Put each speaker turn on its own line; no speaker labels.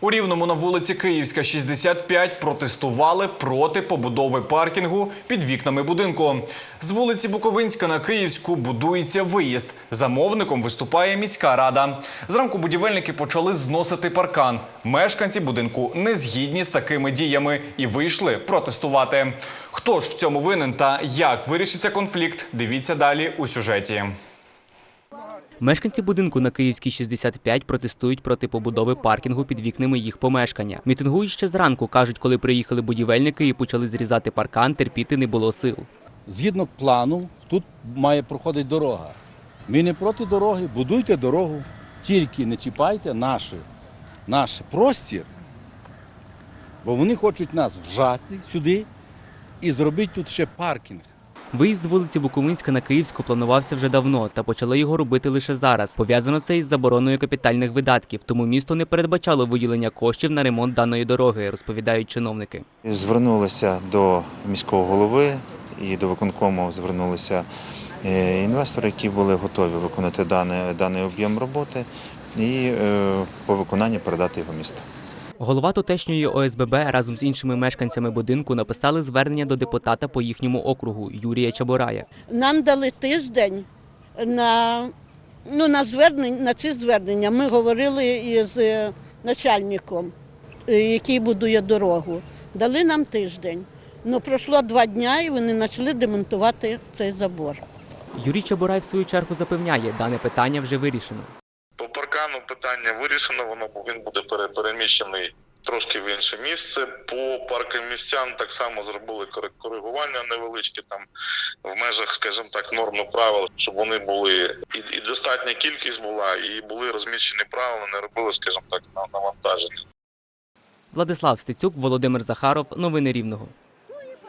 У Рівному на вулиці Київська, 65 протестували проти побудови паркінгу під вікнами будинку. З вулиці Буковинська на Київську будується виїзд. Замовником виступає міська рада. Зранку будівельники почали зносити паркан. Мешканці будинку не згідні з такими діями і вийшли протестувати. Хто ж в цьому винен та як вирішиться конфлікт? Дивіться далі у сюжеті.
Мешканці будинку на Київській 65 протестують проти побудови паркінгу під вікнами їх помешкання. Мітингують ще зранку, кажуть, коли приїхали будівельники і почали зрізати паркан, терпіти не було сил.
Згідно плану, тут має проходити дорога. Ми не проти дороги, будуйте дорогу, тільки не чіпайте наш, наш простір, бо вони хочуть нас вжати сюди і зробити тут ще паркінг.
Виїзд з вулиці Буковинська на Київську планувався вже давно, та почали його робити лише зараз. Пов'язано це із забороною капітальних видатків, тому місто не передбачало виділення коштів на ремонт даної дороги, розповідають чиновники.
Звернулися до міського голови і до виконкому звернулися е, інвестори, які були готові виконати даний, даний об'єм роботи і е, по виконанні передати його місту.
Голова тутешньої ОСББ разом з іншими мешканцями будинку написали звернення до депутата по їхньому округу Юрія Чаборая.
Нам дали тиждень на, ну, на, звернень, на ці звернення. Ми говорили із е, начальником, е, який будує дорогу. Дали нам тиждень. Ну, пройшло два дня і вони почали демонтувати цей забор.
Юрій Чаборай в свою чергу запевняє, дане питання вже вирішено.
По питання вирішено, воно бу- він буде пере- переміщений трошки в інше місце. По паркам містян так само зробили коригування невеличкі там в межах, скажімо так, норм і правил, щоб вони були і, і достатня кількість була, і були розміщені правила, не робили, скажімо так, навантаження.
Владислав Стецюк, Володимир Захаров. Новини Рівного.